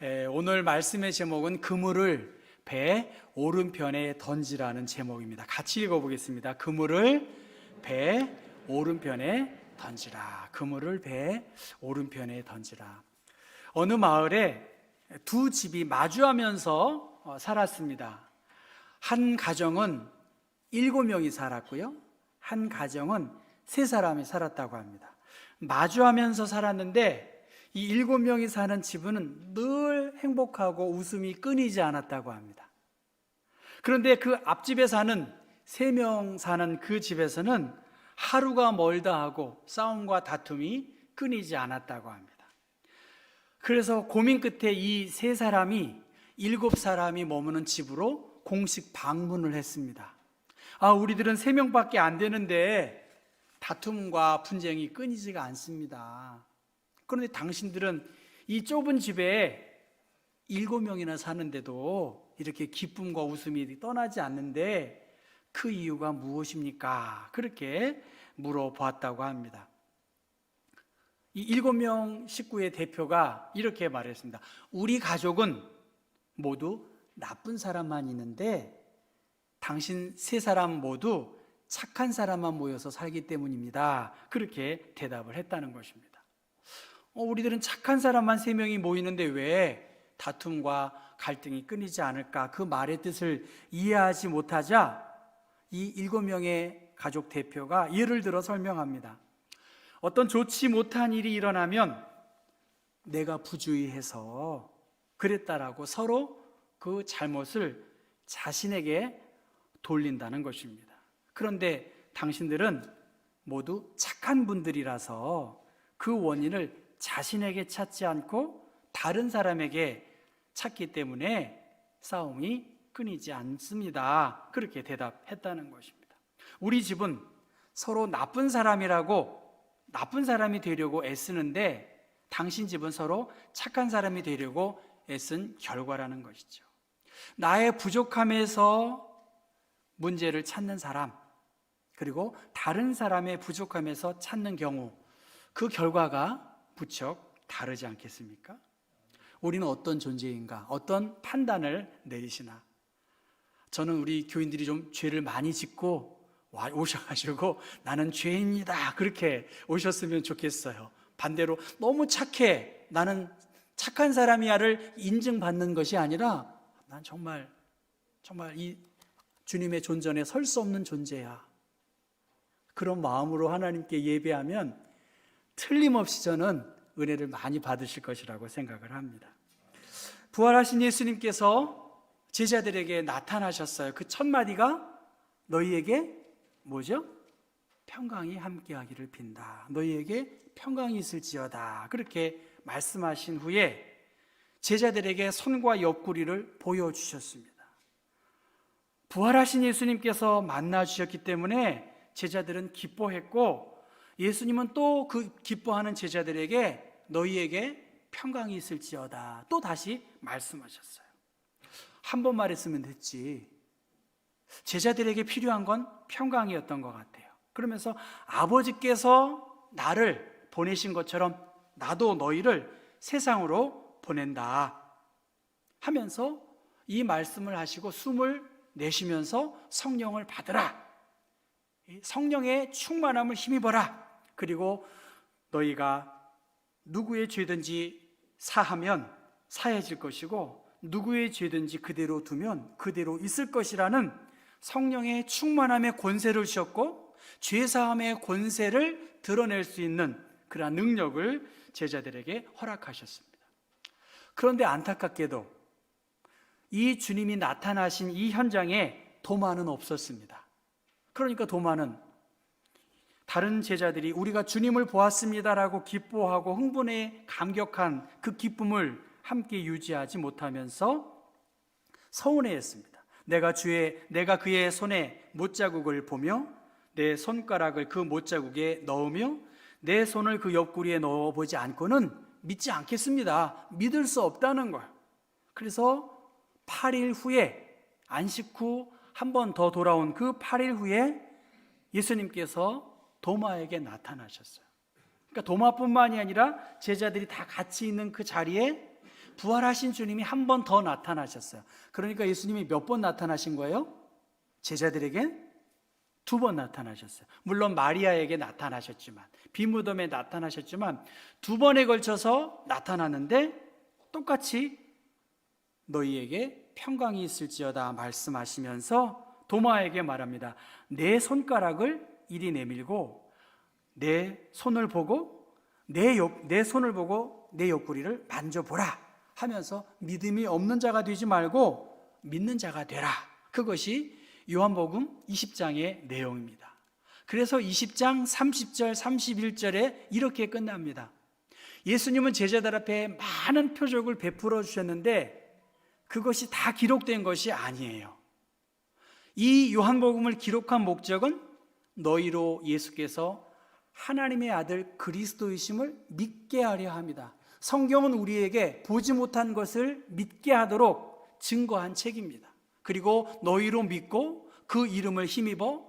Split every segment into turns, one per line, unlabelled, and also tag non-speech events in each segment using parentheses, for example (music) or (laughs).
에, 오늘 말씀의 제목은 그물을 배 오른편에 던지라는 제목입니다. 같이 읽어보겠습니다. 그물을 배 오른편에 던지라. 그물을 배 오른편에 던지라. 어느 마을에 두 집이 마주하면서 어, 살았습니다. 한 가정은 일곱 명이 살았고요. 한 가정은 세 사람이 살았다고 합니다. 마주하면서 살았는데 이 일곱 명이 사는 집은 늘 행복하고 웃음이 끊이지 않았다고 합니다. 그런데 그 앞집에 사는 세 명 사는 그 집에서는 하루가 멀다 하고 싸움과 다툼이 끊이지 않았다고 합니다. 그래서 고민 끝에 이 세 사람이 일곱 사람이 머무는 집으로 공식 방문을 했습니다. 아, 우리들은 세 명밖에 안 되는데 다툼과 분쟁이 끊이지가 않습니다. 그런데 당신들은 이 좁은 집에 일곱 명이나 사는데도 이렇게 기쁨과 웃음이 떠나지 않는데 그 이유가 무엇입니까? 그렇게 물어보았다고 합니다. 이 일곱 명 식구의 대표가 이렇게 말했습니다. 우리 가족은 모두 나쁜 사람만 있는데 당신 세 사람 모두 착한 사람만 모여서 살기 때문입니다. 그렇게 대답을 했다는 것입니다. 어, 우리들은 착한 사람만 세 명이 모이는데 왜 다툼과 갈등이 끊이지 않을까? 그 말의 뜻을 이해하지 못하자 이 일곱 명의 가족 대표가 예를 들어 설명합니다. 어떤 좋지 못한 일이 일어나면 내가 부주의해서 그랬다라고 서로 그 잘못을 자신에게 돌린다는 것입니다. 그런데 당신들은 모두 착한 분들이라서 그 원인을 자신에게 찾지 않고 다른 사람에게 찾기 때문에 싸움이 끊이지 않습니다. 그렇게 대답했다는 것입니다. 우리 집은 서로 나쁜 사람이라고 나쁜 사람이 되려고 애쓰는데 당신 집은 서로 착한 사람이 되려고 애쓴 결과라는 것이죠. 나의 부족함에서 문제를 찾는 사람, 그리고 다른 사람의 부족함에서 찾는 경우, 그 결과가 무척 다르지 않겠습니까? 우리는 어떤 존재인가, 어떤 판단을 내리시나? 저는 우리 교인들이 좀 죄를 많이 짓고 와 오셔가지고 나는 죄인이다 그렇게 오셨으면 좋겠어요. 반대로 너무 착해 나는 착한 사람이야를 인증받는 것이 아니라 난 정말 정말 이 주님의 존전에 설 수 없는 존재야. 그런 마음으로 하나님께 예배하면 틀림없이 저는 은혜를 많이 받으실 것이라고 생각을 합니다. 부활하신 예수님께서 제자들에게 나타나셨어요. 그 첫 마디가 너희에게 뭐죠? 평강이 함께하기를 빈다. 너희에게 평강이 있을지어다. 그렇게 말씀하신 후에 제자들에게 손과 옆구리를 보여주셨습니다. 부활하신 예수님께서 만나 주셨기 때문에 제자들은 기뻐했고 예수님은 또 그 기뻐하는 제자들에게 너희에게 평강이 있을지어다. 또 다시 말씀하셨어요. 한 번 말했으면 됐지. 제자들에게 필요한 건 평강이었던 것 같아요. 그러면서 아버지께서 나를 보내신 것처럼 나도 너희를 세상으로 보낸다. 하면서 이 말씀을 하시고 숨을 내쉬면서 성령을 받으라. 성령의 충만함을 힘입어라. 그리고 너희가 누구의 죄든지 사하면 사해질 것이고 누구의 죄든지 그대로 두면 그대로 있을 것이라는 성령의 충만함의 권세를 주셨고 죄사함의 권세를 드러낼 수 있는 그러한 능력을 제자들에게 허락하셨습니다. 그런데 안타깝게도 이 주님이 나타나신 이 현장에 도마는 없었습니다. 그러니까 도마는 다른 제자들이 우리가 주님을 보았습니다라고 기뻐하고 흥분해 감격한 그 기쁨을 함께 유지하지 못하면서 서운해했습니다. 내가 주의 내가 그의 손에 못자국을 보며 내 손가락을 그 못자국에 넣으며 내 손을 그 옆구리에 넣어 보지 않고는 믿지 않겠습니다. 믿을 수 없다는 거예요. 그래서 8일 후에 안식 후 한 번 더 돌아온 그 8일 후에 예수님께서 도마에게 나타나셨어요. 그러니까 도마뿐만이 아니라 제자들이 다 같이 있는 그 자리에 부활하신 주님이 한 번 더 나타나셨어요. 그러니까 예수님이 몇 번 나타나신 거예요? 제자들에겐 두번 나타나셨어요. 물론 마리아에게 나타나셨지만 비무덤에 나타나셨지만 두 번에 걸쳐서 나타나는데 똑같이 너희에게 평강이 있을지어다 말씀하시면서 도마에게 말합니다. 내 손가락을 이리 내밀고 내 손을 보고 내, 옆, 내 손을 보고 내 옆구리를 만져보라 하면서 믿음이 없는 자가 되지 말고 믿는 자가 되라. 그것이 요한복음 20장의 내용입니다. 그래서 20장 30절, 31절에 이렇게 끝납니다. 예수님은 제자들 앞에 많은 표적을 베풀어 주셨는데 그것이 다 기록된 것이 아니에요. 이 요한복음을 기록한 목적은 너희로 예수께서 하나님의 아들 그리스도이심을 믿게 하려 합니다. 성경은 우리에게 보지 못한 것을 믿게 하도록 증거한 책입니다. 그리고 너희로 믿고 그 이름을 힘입어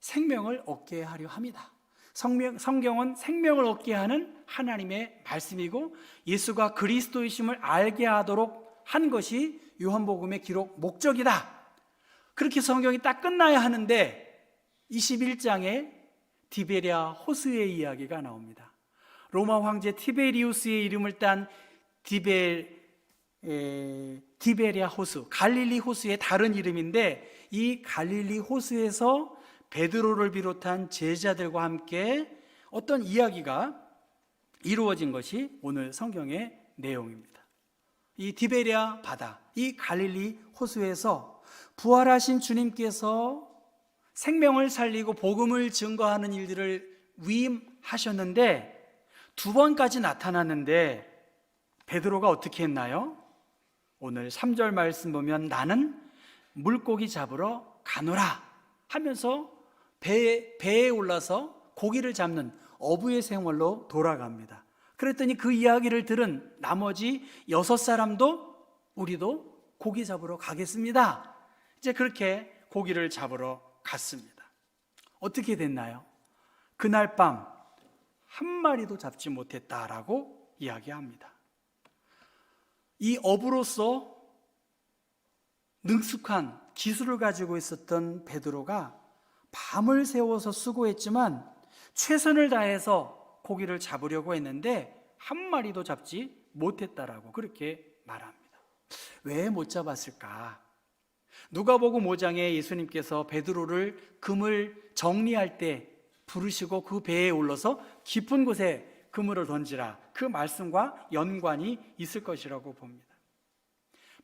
생명을 얻게 하려 합니다. 성명, 성경은 생명을 얻게 하는 하나님의 말씀이고 예수가 그리스도이심을 알게 하도록 한 것이 요한복음의 기록 목적이다. 그렇게 성경이 딱 끝나야 하는데 21장에 디베리아 호수의 이야기가 나옵니다. 로마 황제 티베리우스의 이름을 딴 디베 에, 디베리아 호수, 갈릴리 호수의 다른 이름인데 이 갈릴리 호수에서 베드로를 비롯한 제자들과 함께 어떤 이야기가 이루어진 것이 오늘 성경의 내용입니다. 이 디베리아 바다, 이 갈릴리 호수에서 부활하신 주님께서 생명을 살리고 복음을 증거하는 일들을 위임하셨는데 두 번까지 나타났는데 베드로가 어떻게 했나요? 오늘 3절 말씀 보면 나는 물고기 잡으러 가노라 하면서 배, 배에 올라서 고기를 잡는 어부의 생활로 돌아갑니다. 그랬더니 그 이야기를 들은 나머지 여섯 사람도 우리도 고기 잡으러 가겠습니다. 이제 그렇게 고기를 잡으러 갔습니다. 어떻게 됐나요? 그날 밤 한 마리도 잡지 못했다라고 이야기합니다. 이 어부로서 능숙한 기술을 가지고 있었던 베드로가 밤을 새워서 수고했지만 최선을 다해서 고기를 잡으려고 했는데 한 마리도 잡지 못했다라고 그렇게 말합니다. 왜 못 잡았을까? 누가복음 5장에 예수님께서 베드로를 금을 정리할 때 부르시고 그 배에 올라서 깊은 곳에 그물을 던지라 그 말씀과 연관이 있을 것이라고 봅니다.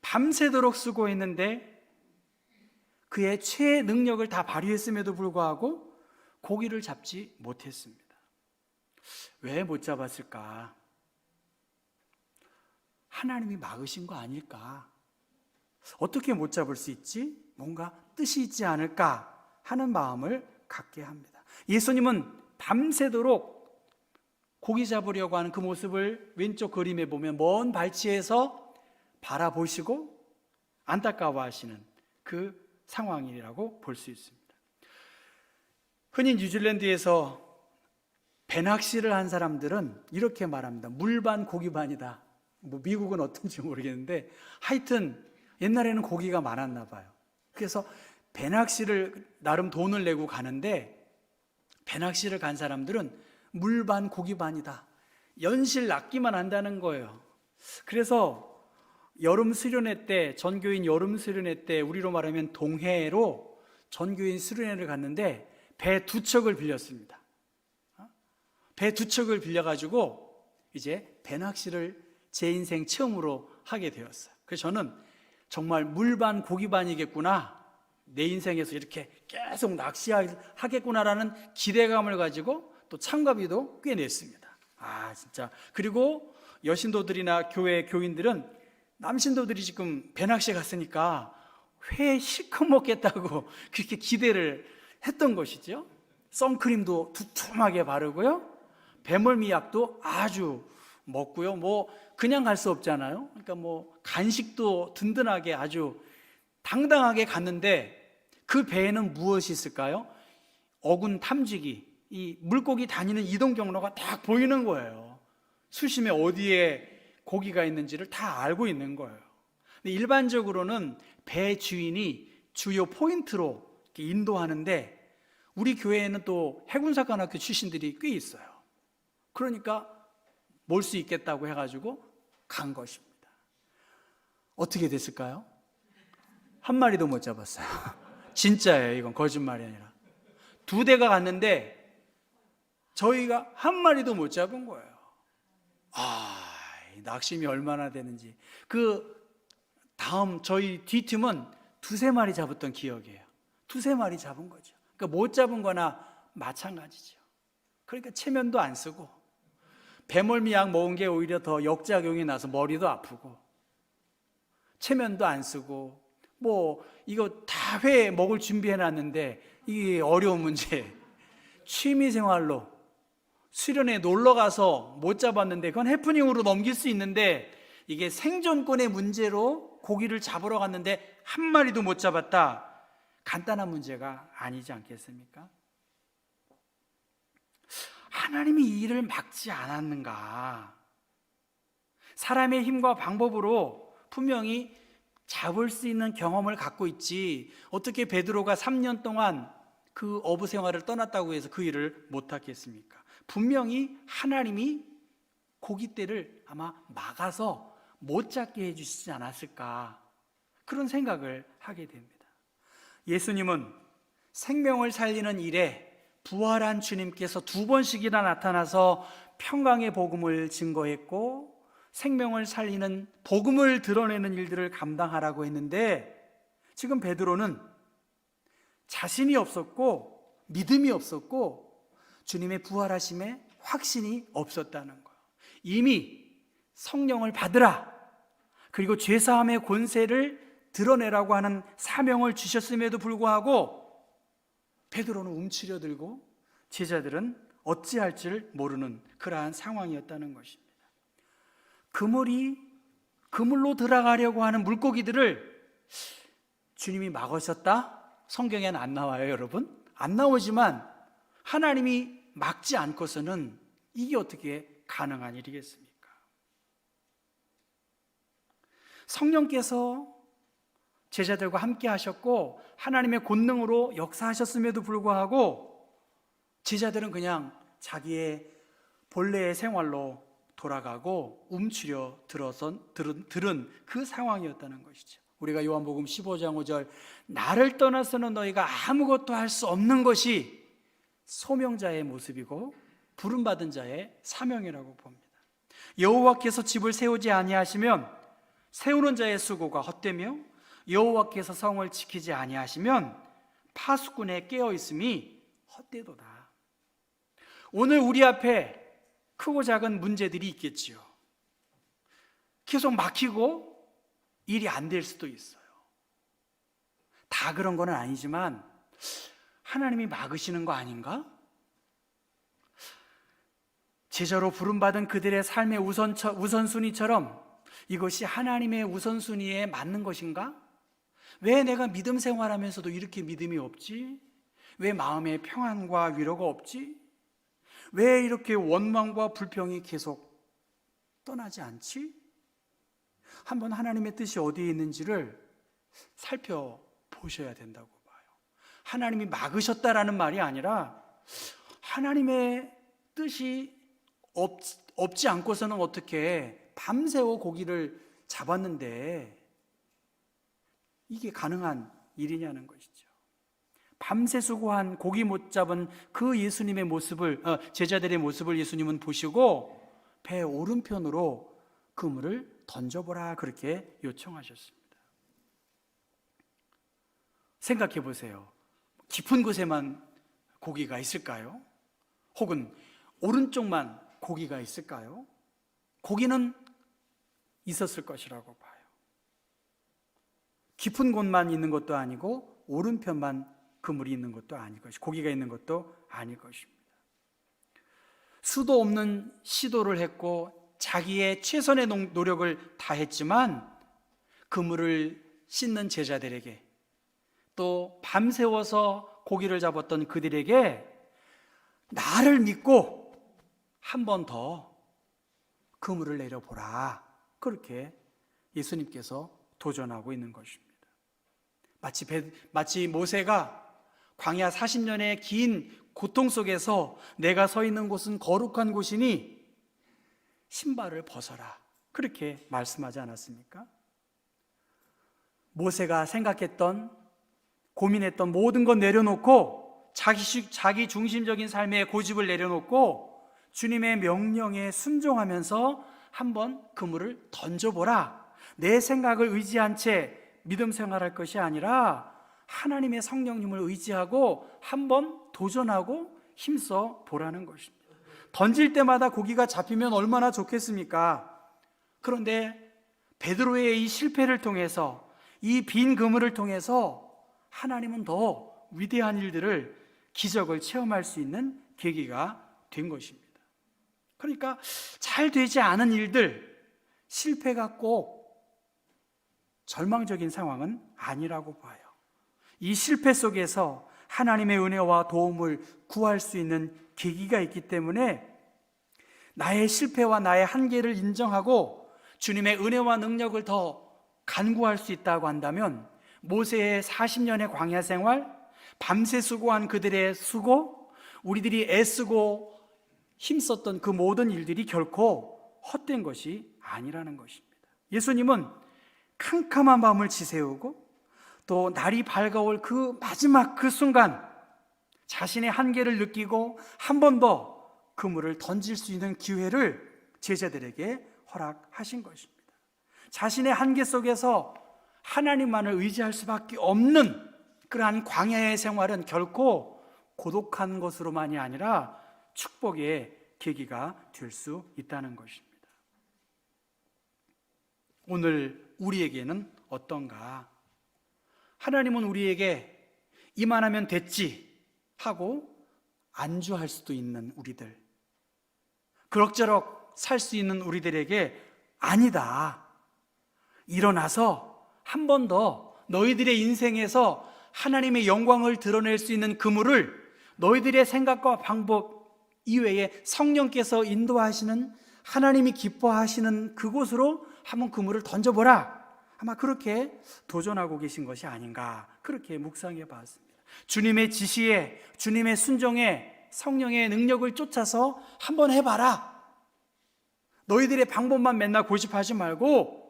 밤새도록 수고했는데 그의 최 능력을 다 발휘했음에도 불구하고 고기를 잡지 못했습니다. 왜 못 잡았을까? 하나님이 막으신 거 아닐까? 어떻게 못 잡을 수 있지? 뭔가 뜻이 있지 않을까 하는 마음을 갖게 합니다. 예수님은 밤새도록 고기 잡으려고 하는 그 모습을 왼쪽 그림에 보면 먼 발치에서 바라보시고 안타까워하시는 그 상황이라고 볼 수 있습니다. 흔히 뉴질랜드에서 배낚시를 한 사람들은 이렇게 말합니다. 물반 고기반이다. 뭐 미국은 어떤지 모르겠는데 하여튼 옛날에는 고기가 많았나 봐요. 그래서 배낚시를 나름 돈을 내고 가는데 배낚시를 간 사람들은 물 반 고기 반이다. 연실 낚기만 한다는 거예요. 그래서 여름 수련회 때 전교인 여름 수련회 때 우리로 말하면 동해로 전교인 수련회를 갔는데 배 두 척을 빌렸습니다. 배 두 척을 빌려가지고 이제 배낚시를 제 인생 처음으로 하게 되었어요. 그래서 저는 정말 물반 고기반이겠구나. 내 인생에서 이렇게 계속 낚시하겠구나라는 기대감을 가지고 또 참가비도 꽤 냈습니다. 아, 진짜. 그리고 여신도들이나 교회 교인들은 남신도들이 지금 배낚시에 갔으니까 회 실컷 먹겠다고 (laughs) 그렇게 기대를 했던 것이죠. 선크림도 두툼하게 바르고요. 배멀미 약도 아주 먹고요. 뭐 그냥 갈 수 없잖아요. 그러니까 뭐 간식도 든든하게 아주 당당하게 갔는데 그 배에는 무엇이 있을까요? 어군 탐지기, 이 물고기 다니는 이동 경로가 딱 보이는 거예요. 수심에 어디에 고기가 있는지를 다 알고 있는 거예요. 일반적으로는 배 주인이 주요 포인트로 인도하는데 우리 교회에는 또 해군사관학교 출신들이 꽤 있어요. 그러니까 몰 수 있겠다고 해가지고 간 것입니다. 어떻게 됐을까요? 한 마리도 못 잡았어요. (laughs) 진짜예요. 이건 거짓말이 아니라. 두 대가 갔는데 저희가 한 마리도 못 잡은 거예요. 아, 이 낙심이 얼마나 되는지. 그 다음 저희 뒷팀은 두세 마리 잡았던 기억이에요. 두세 마리 잡은 거죠. 그러니까 못 잡은 거나 마찬가지죠. 그러니까 체면도 안 쓰고 배멀미 약 먹은 게 오히려 더 역작용이 나서 머리도 아프고 체면도 안 쓰고 뭐 이거 다 회 먹을 준비해 놨는데 이게 어려운 문제 취미 생활로 수련회 놀러 가서 못 잡았는데 그건 해프닝으로 넘길 수 있는데 이게 생존권의 문제로 고기를 잡으러 갔는데 한 마리도 못 잡았다. 간단한 문제가 아니지 않겠습니까? 하나님이 이 일을 막지 않았는가? 사람의 힘과 방법으로 분명히 잡을 수 있는 경험을 갖고 있지 어떻게 베드로가 3년 동안 그 어부 생활을 떠났다고 해서 그 일을 못하겠습니까? 분명히 하나님이 고깃대를 아마 막아서 못 잡게 해주시지 않았을까 그런 생각을 하게 됩니다. 예수님은 생명을 살리는 일에 부활한 주님께서 두 번씩이나 나타나서 평강의 복음을 증거했고 생명을 살리는 복음을 드러내는 일들을 감당하라고 했는데 지금 베드로는 자신이 없었고 믿음이 없었고 주님의 부활하심에 확신이 없었다는 거예요. 이미 성령을 받으라. 그리고 죄사함의 권세를 드러내라고 하는 사명을 주셨음에도 불구하고 베드로는 움츠려 들고 제자들은 어찌할지를 모르는 그러한 상황이었다는 것입니다. 그물이 그물로 들어가려고 하는 물고기들을 주님이 막으셨다? 성경에는 안 나와요, 여러분. 안 나오지만 하나님이 막지 않고서는 이게 어떻게 가능한 일이겠습니까? 성령께서 제자들과 함께 하셨고 하나님의 권능으로 역사하셨음에도 불구하고 제자들은 그냥 자기의 본래의 생활로 돌아가고 움츠려 들어선 들은, 들은 그 상황이었다는 것이죠. 우리가 요한복음 15장 5절 나를 떠나서는 너희가 아무것도 할 수 없는 것이 소명자의 모습이고 부름 받은 자의 사명이라고 봅니다. 여호와께서 집을 세우지 아니하시면 세우는 자의 수고가 헛되며 여호와께서 성을 지키지 아니하시면 파수꾼의 깨어 있음이 헛되도다. 오늘 우리 앞에 크고 작은 문제들이 있겠지요. 계속 막히고 일이 안 될 수도 있어요. 다 그런 건 아니지만 하나님이 막으시는 거 아닌가? 제자로 부름받은 그들의 삶의 우선, 우선순위처럼 이것이 하나님의 우선순위에 맞는 것인가? 왜 내가 믿음 생활하면서도 이렇게 믿음이 없지? 왜 마음에 평안과 위로가 없지? 왜 이렇게 원망과 불평이 계속 떠나지 않지? 한번 하나님의 뜻이 어디에 있는지를 살펴보셔야 된다고 봐요. 하나님이 막으셨다라는 말이 아니라 하나님의 뜻이 없, 없지 않고서는 어떻게 밤새워 고기를 잡았는데 이게 가능한 일이냐는 것이죠. 밤새 수고한 고기 못 잡은 그 예수님의 모습을 어, 제자들의 모습을 예수님은 보시고 배 오른편으로 그물을 던져보라 그렇게 요청하셨습니다. 생각해 보세요. 깊은 곳에만 고기가 있을까요? 혹은 오른쪽만 고기가 있을까요? 고기는 있었을 것이라고 봐요. 깊은 곳만 있는 것도 아니고 오른편만 그물이 있는 것도 아닐 것이 고기가 있는 것도 아닐 것입니다. 수도 없는 시도를 했고 자기의 최선의 노력을 다했지만 그물을 씻는 제자들에게 또 밤새워서 고기를 잡았던 그들에게 나를 믿고 한 번 더 그물을 내려보라 그렇게 예수님께서 도전하고 있는 것입니다. 마치, 배- 마치 모세가 광야 40년의 긴 고통 속에서 내가 서 있는 곳은 거룩한 곳이니 신발을 벗어라. 그렇게 말씀하지 않았습니까? 모세가 생각했던 고민했던 모든 것 내려놓고 자기, 시- 자기 중심적인 삶의 고집을 내려놓고 주님의 명령에 순종하면서 한번 그물을 던져보라. 내 생각을 의지한 채 믿음 생활할 것이 아니라 하나님의 성령님을 의지하고 한번 도전하고 힘써 보라는 것입니다. 던질 때마다 고기가 잡히면 얼마나 좋겠습니까? 그런데 베드로의 이 실패를 통해서 이 빈 그물을 통해서 하나님은 더 위대한 일들을 기적을 체험할 수 있는 계기가 된 것입니다. 그러니까 잘 되지 않은 일들, 실패가 꼭 절망적인 상황은 아니라고 봐요. 이 실패 속에서 하나님의 은혜와 도움을 구할 수 있는 계기가 있기 때문에 나의 실패와 나의 한계를 인정하고 주님의 은혜와 능력을 더 간구할 수 있다고 한다면 모세의 40년의 광야 생활, 밤새 수고한 그들의 수고, 우리들이 애쓰고 힘썼던 그 모든 일들이 결코 헛된 것이 아니라는 것입니다. 예수님은 캄캄한 밤을 지새우고 또 날이 밝아올 그 마지막 그 순간 자신의 한계를 느끼고 한 번 더 그물을 던질 수 있는 기회를 제자들에게 허락하신 것입니다. 자신의 한계 속에서 하나님만을 의지할 수밖에 없는 그러한 광야의 생활은 결코 고독한 것으로만이 아니라 축복의 계기가 될 수 있다는 것입니다. 오늘 우리에게는 어떤가? 하나님은 우리에게 이만하면 됐지 하고 안주할 수도 있는 우리들. 그럭저럭 살 수 있는 우리들에게 아니다. 일어나서 한 번 더 너희들의 인생에서 하나님의 영광을 드러낼 수 있는 그물을 너희들의 생각과 방법 이외에 성령께서 인도하시는 하나님이 기뻐하시는 그곳으로 한번 그물을 던져보라. 아마 그렇게 도전하고 계신 것이 아닌가. 그렇게 묵상해 봤습니다. 주님의 지시에, 주님의 순종에 성령의 능력을 쫓아서 한번 해봐라. 너희들의 방법만 맨날 고집하지 말고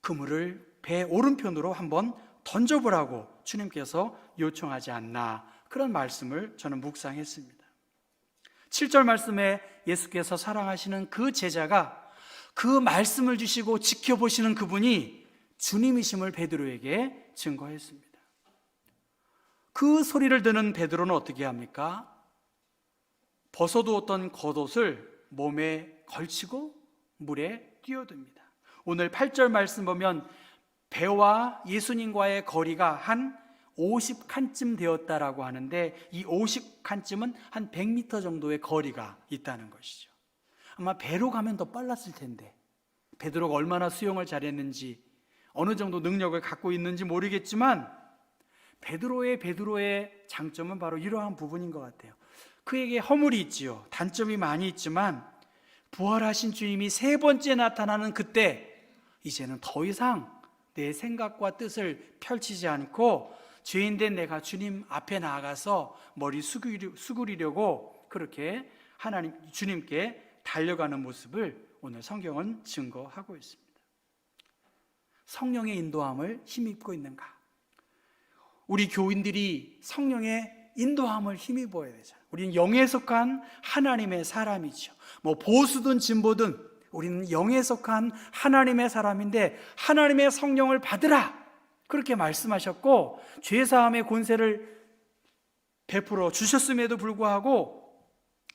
그물을 배 오른편으로 한번 던져보라고 주님께서 요청하지 않나. 그런 말씀을 저는 묵상했습니다. 7절 말씀에 예수께서 사랑하시는 그 제자가 그 말씀을 주시고 지켜보시는 그분이 주님이심을 베드로에게 증거했습니다. 그 소리를 듣는 베드로는 어떻게 합니까? 벗어두었던 겉옷을 몸에 걸치고 물에 뛰어듭니다. 오늘 8절 말씀 보면 배와 예수님과의 거리가 한 50칸쯤 되었다라고 하는데 이 50칸쯤은 한 100m 정도의 거리가 있다는 것이죠. 아마 배로 가면 더 빨랐을 텐데 베드로가 얼마나 수영을 잘했는지 어느 정도 능력을 갖고 있는지 모르겠지만 베드로의 베드로의 장점은 바로 이러한 부분인 것 같아요. 그에게 허물이 있지요. 단점이 많이 있지만 부활하신 주님이 세 번째 나타나는 그때 이제는 더 이상 내 생각과 뜻을 펼치지 않고 죄인된 내가 주님 앞에 나아가서 머리 숙이려- 숙이려고 그렇게 하나님 주님께 달려가는 모습을 오늘 성경은 증거하고 있습니다. 성령의 인도함을 힘입고 있는가? 우리 교인들이 성령의 인도함을 힘입어야 되잖아요. 우리는 영에 속한 하나님의 사람이죠. 뭐 보수든 진보든 우리는 영에 속한 하나님의 사람인데 하나님의 성령을 받으라. 그렇게 말씀하셨고 죄 사함의 권세를 베풀어 주셨음에도 불구하고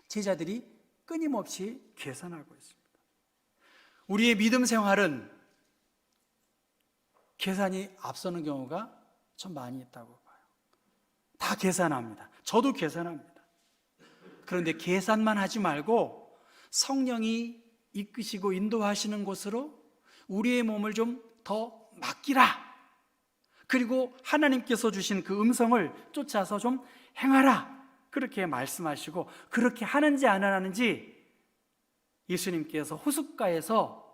제자들이 끊임없이 계산하고 있습니다. 우리의 믿음 생활은 계산이 앞서는 경우가 참 많이 있다고 봐요. 다 계산합니다. 저도 계산합니다. 그런데 계산만 하지 말고 성령이 이끄시고 인도하시는 곳으로 우리의 몸을 좀 더 맡기라. 그리고 하나님께서 주신 그 음성을 쫓아서 좀 행하라. 그렇게 말씀하시고 그렇게 하는지 안 하는지 예수님께서 호숫가에서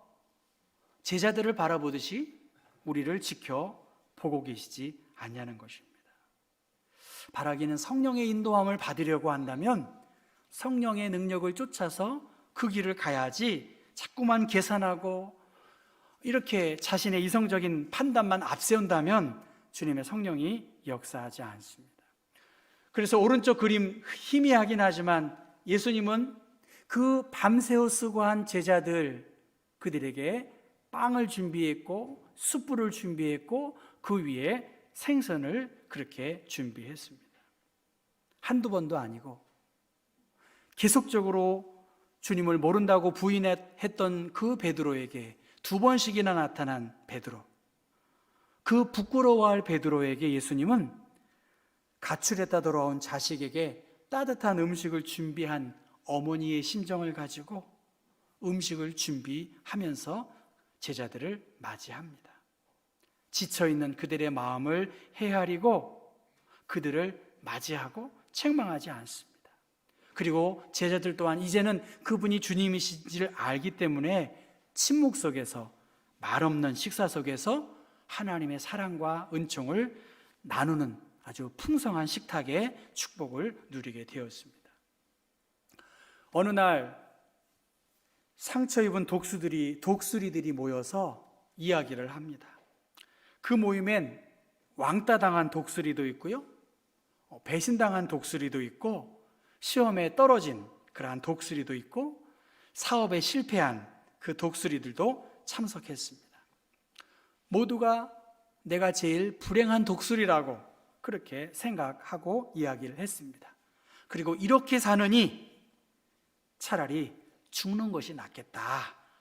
제자들을 바라보듯이 우리를 지켜 보고 계시지 않냐는 것입니다. 바라기는 성령의 인도함을 받으려고 한다면 성령의 능력을 쫓아서 그 길을 가야지 자꾸만 계산하고 이렇게 자신의 이성적인 판단만 앞세운다면 주님의 성령이 역사하지 않습니다. 그래서 오른쪽 그림 희미하긴 하지만 예수님은 그 밤새워 수고한 제자들 그들에게 빵을 준비했고 숯불을 준비했고 그 위에 생선을 그렇게 준비했습니다. 한두 번도 아니고 계속적으로 주님을 모른다고 부인했던 그 베드로에게 두 번씩이나 나타난 베드로. 그 부끄러워할 베드로에게 예수님은 가출했다 돌아온 자식에게 따뜻한 음식을 준비한 어머니의 심정을 가지고 음식을 준비하면서 제자들을 맞이합니다. 지쳐 있는 그들의 마음을 헤아리고 그들을 맞이하고 책망하지 않습니다. 그리고 제자들 또한 이제는 그분이 주님이신지를 알기 때문에 침묵 속에서 말 없는 식사 속에서 하나님의 사랑과 은총을 나누는 아주 풍성한 식탁의 축복을 누리게 되었습니다. 어느 날 상처 입은 독수들이 독수리들이 모여서 이야기를 합니다. 그 모임엔 왕따 당한 독수리도 있고요. 어, 배신당한 독수리도 있고 시험에 떨어진 그러한 독수리도 있고 사업에 실패한 그 독수리들도 참석했습니다. 모두가 내가 제일 불행한 독수리라고 그렇게 생각하고 이야기를 했습니다. 그리고 이렇게 사느니 차라리 죽는 것이 낫겠다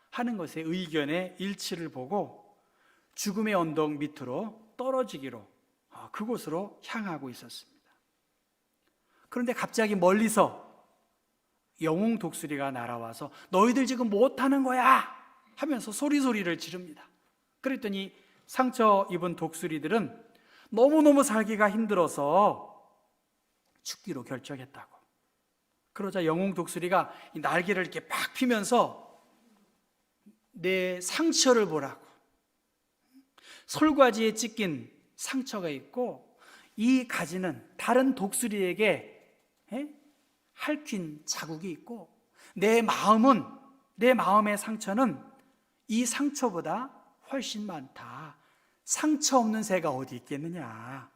하는 것의 의견의 일치를 보고 죽음의 언덕 밑으로 떨어지기로 어, 그곳으로 향하고 있었습니다. 그런데 갑자기 멀리서 영웅 독수리가 날아와서 너희들 지금 못하는 거야 하면서 소리소리를 지릅니다. 그랬더니 상처 입은 독수리들은 너무너무 살기가 힘들어서 죽기로 결정했다고. 그러자 영웅 독수리가 이 날개를 이렇게 팍 피면서 내 상처를 보라고. 솔가지에 찢긴 상처가 있고 이 가지는 다른 독수리에게 에? 핥힌 자국이 있고 내 마음은 내 마음의 상처는 이 상처보다 훨씬 많다. 상처 없는 새가 어디 있겠느냐.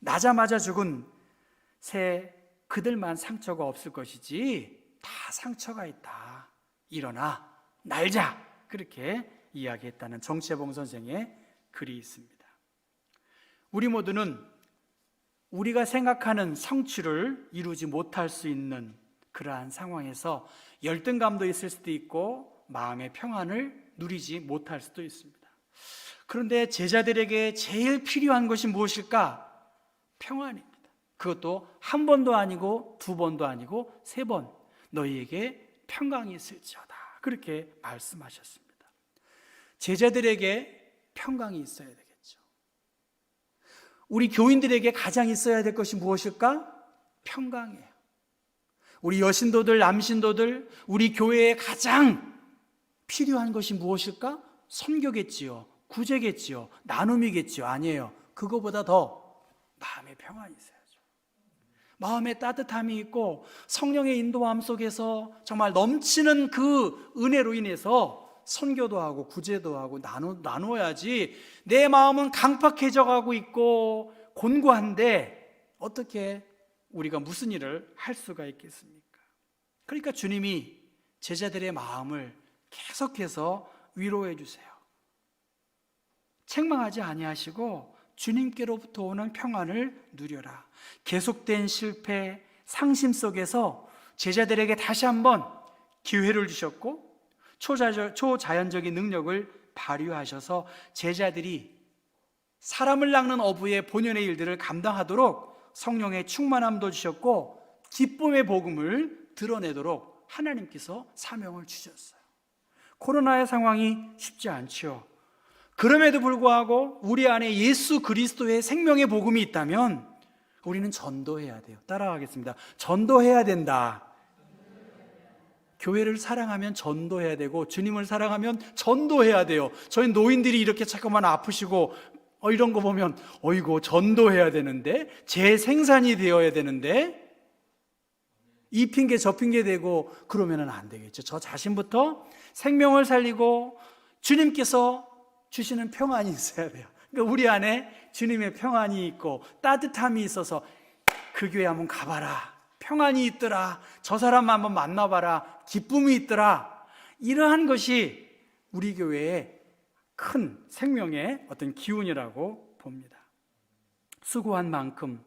나자마자 죽은 새 그들만 상처가 없을 것이지 다 상처가 있다. 일어나 날자 그렇게 이야기했다는 정채봉 선생의 글이 있습니다. 우리 모두는 우리가 생각하는 성취를 이루지 못할 수 있는 그러한 상황에서 열등감도 있을 수도 있고 마음의 평안을 누리지 못할 수도 있습니다. 그런데 제자들에게 제일 필요한 것이 무엇일까? 평안입니다. 그것도 한 번도 아니고 두 번도 아니고 세 번 너희에게 평강이 있을지어다. 그렇게 말씀하셨습니다. 제자들에게 평강이 있어야 되겠죠. 우리 교인들에게 가장 있어야 될 것이 무엇일까? 평강이에요. 우리 여신도들, 남신도들, 우리 교회에 가장 필요한 것이 무엇일까? 선교겠지요. 구제겠지요. 나눔이겠지요. 아니에요. 그거보다 더 마음의 평안이 있어야죠. 마음의 따뜻함이 있고 성령의 인도함 속에서 정말 넘치는 그 은혜로 인해서 선교도 하고 구제도 하고 나누, 나눠야지 내 마음은 강팍해져 가고 있고 곤고한데 어떻게 우리가 무슨 일을 할 수가 있겠습니까? 그러니까 주님이 제자들의 마음을 계속해서 위로해 주세요. 책망하지 아니하시고 주님께로부터 오는 평안을 누려라. 계속된 실패, 상심 속에서 제자들에게 다시 한번 기회를 주셨고 초자연적인 능력을 발휘하셔서 제자들이 사람을 낚는 어부의 본연의 일들을 감당하도록 성령의 충만함도 주셨고 기쁨의 복음을 드러내도록 하나님께서 사명을 주셨어요. 코로나의 상황이 쉽지 않죠. 그럼에도 불구하고 우리 안에 예수 그리스도의 생명의 복음이 있다면 우리는 전도해야 돼요. 따라가겠습니다. 전도해야 된다. 교회를 사랑하면 전도해야 되고 주님을 사랑하면 전도해야 돼요. 저희 노인들이 이렇게 자꾸만 아프시고 어, 이런 거 보면 어이고 전도해야 되는데 재생산이 되어야 되는데 이 핑계 저 핑계 대고 그러면은 안 되겠죠. 저 자신부터 생명을 살리고 주님께서 주시는 평안이 있어야 돼요. 그러니까 우리 안에 주님의 평안이 있고 따뜻함이 있어서 그 교회 한번 가봐라. 평안이 있더라. 저 사람 한번 만나봐라. 기쁨이 있더라. 이러한 것이 우리 교회의 큰 생명의 어떤 기운이라고 봅니다. 수고한 만큼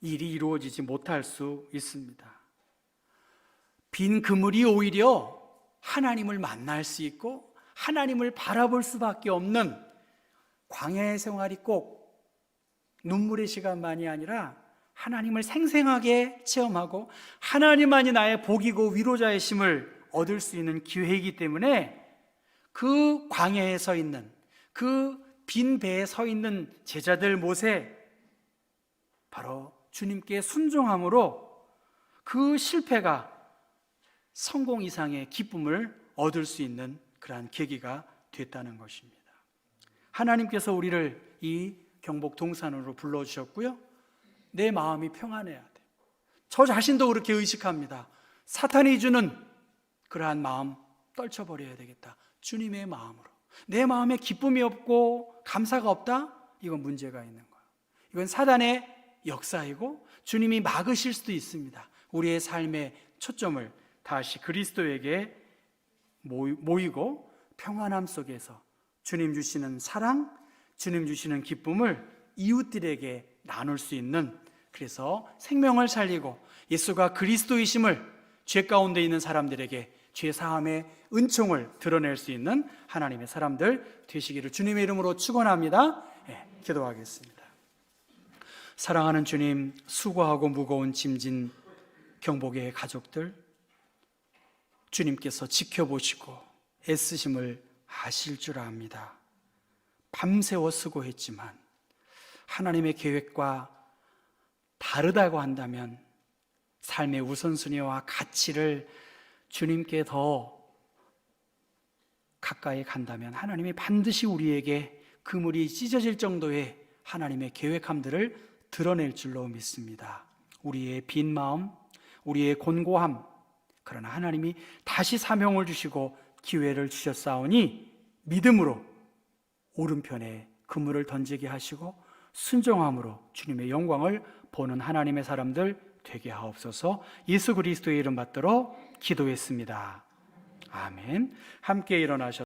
일이 이루어지지 못할 수 있습니다. 빈 그물이 오히려 하나님을 만날 수 있고 하나님을 바라볼 수밖에 없는 광야의 생활이 꼭 눈물의 시간만이 아니라 하나님을 생생하게 체험하고 하나님만이 나의 복이고 위로자의 심을 얻을 수 있는 기회이기 때문에 그 광야에 서 있는 그 빈 배에 서 있는 제자들 못에 바로 주님께 순종함으로 그 실패가 성공 이상의 기쁨을 얻을 수 있는 그러한 계기가 됐다는 것입니다. 하나님께서 우리를 이 경복 동산으로 불러주셨고요. 내 마음이 평안해야 돼. 저 자신도 그렇게 의식합니다. 사탄이 주는 그러한 마음 떨쳐버려야 되겠다. 주님의 마음으로. 내 마음에 기쁨이 없고 감사가 없다? 이건 문제가 있는 거예요. 이건 사단의 역사이고 주님이 막으실 수도 있습니다. 우리의 삶의 초점을 다시 그리스도에게 모이고 평안함 속에서 주님 주시는 사랑, 주님 주시는 기쁨을 이웃들에게 나눌 수 있는 그래서 생명을 살리고 예수가 그리스도이심을 죄 가운데 있는 사람들에게 죄 사함의 은총을 드러낼 수 있는 하나님의 사람들 되시기를 주님의 이름으로 축원합니다. 예, 기도하겠습니다. 사랑하는 주님, 수고하고 무거운 짐진 경복의 가족들 주님께서 지켜보시고 애쓰심을 아실 줄 압니다. 밤새워 수고했지만 하나님의 계획과 다르다고 한다면 삶의 우선순위와 가치를 주님께 더 가까이 간다면 하나님이 반드시 우리에게 그물이 찢어질 정도의 하나님의 계획함들을 드러낼 줄로 믿습니다. 우리의 빈 마음, 우리의 곤고함, 그러나 하나님이 다시 사명을 주시고 기회를 주셨사오니 믿음으로 오른편에 그물을 던지게 하시고 순종함으로 주님의 영광을 보는 하나님의 사람들 되게 하옵소서 예수 그리스도의 이름 받들어 기도했습니다. 아멘. 함께 일어나셔